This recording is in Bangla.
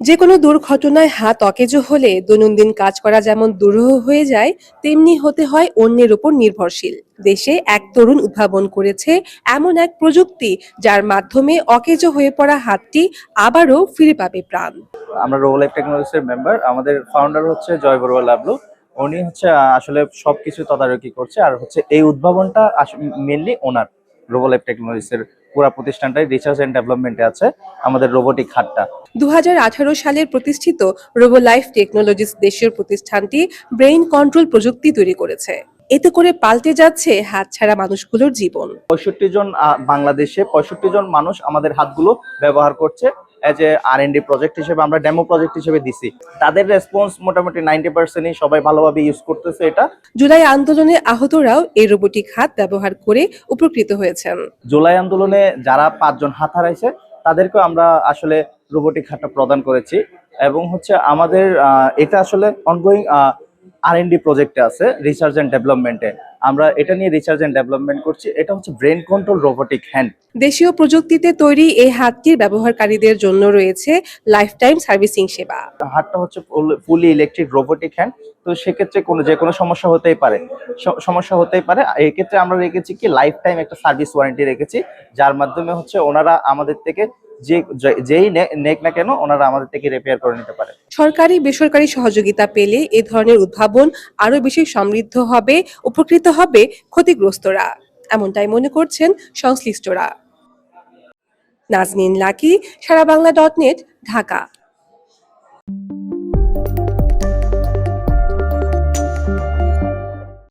যে কোনো দুর্ঘটনায় হাত অকেজো হলে দৈনন্দিন কাজ করা যেমন দুরূহ হয়ে যায়, তেমনি হতে হয় অন্যের উপর নির্ভরশীল। দেশে এক তরুণ উদ্ভাবন করেছে এমন এক প্রযুক্তি যার মাধ্যমে অকেজো হয়ে পড়া হাতটি আবারও ফিরে পাবে প্রাণ। আমরা রোবো লাইফ টেকনোলজিসের মেম্বার। আমাদের ফাউন্ডার হচ্ছে জয় বড়ুয়া লাবলু। উনি হচ্ছে, আসলে সবকিছু তদারকি করছে আর হচ্ছে এই উদ্ভাবনটা মেনলি ওনার রোবো লাইফ টেকনোলজিসের পুরো প্রতিষ্ঠানটাই রিসার্চ এন্ড ডেভেলপমেন্টে আছে আমাদের রোবোটিক হাটটা। দু সালের প্রতিষ্ঠিত রোবো লাইফ টেকনোলজিস দেশীয় প্রতিষ্ঠানটি ব্রেইন কন্ট্রোল প্রযুক্তি তৈরি করেছে। এতে করে পাল্টে যাচ্ছে হাত ছাড়া মানুষগুলোর জীবন। পঁয়ষট্টি জন বাংলাদেশে পঁয়ষট্টি জন মানুষ আমাদের হাতগুলো ব্যবহার করছে। As a R and D project হিসেবে আমরা ডেমো প্রজেক্ট হিসেবে দিছি। তাদের রেসপন্স মোটামুটি নাইনটি পার্সেন্টই সবাই ভালোভাবে ইউজ করতেছে এটা। জুলাই আন্দোলনে আহতরাও এই রোবোটিক হাত ব্যবহার করে উপকৃত হয়েছেন। জুলাই আন্দোলনে যারা পাঁচজন হাত হারাইছে তাদেরকেও আমরা আসলে রোবোটিক হাতটা প্রদান করেছি। এবং হচ্ছে আমাদের এটা আসলে অনগোয়িং আর এন ডি প্রজেক্টে আছে রিসার্চ অ্যান্ড ডেভেলপমেন্টে আমরা এটা নিয়ে রিসার্চ অ্যান্ড ডেভেলপমেন্ট করছি এটা হচ্ছে ব্রেন কন্ট্রোল রোবোটিক হ্যান্ড দেশীয় প্রযুক্তিতে তৈরি এই হাতটির ব্যবহারকারীদের জন্য রয়েছে লাইফ টাইম সার্ভিসিং সেবা। হাতটা হচ্ছে ফুলি ইলেকট্রিক রোবোটিক হ্যান্ড তো সেক্ষেত্রে কোনো যে কোনো সমস্যা হতেই পারে। সমস্যা হতেই পারে। এই ক্ষেত্রে আমরা রেখেছি কি লাইফ টাইম একটা সার্ভিস ওয়ারেন্টি রেখেছি যার মাধ্যমে হচ্ছে ওনারা আমাদের থেকে যে যেই নেক না কেন ওনারা আমাদের থেকে রিপেয়ার করে নিতে পারে। সরকারি, বেসরকারি সহযোগিতা পেলে এ ধরনের উদ্ভাবন আরও বেশি সমৃদ্ধ হবে উপকৃত হবে ক্ষতিগ্রস্তরা। এমনটাই মনে করছেন সংশ্লিষ্টরা। Nazneen Lucky, Sara Bangla dot net, Dhaka.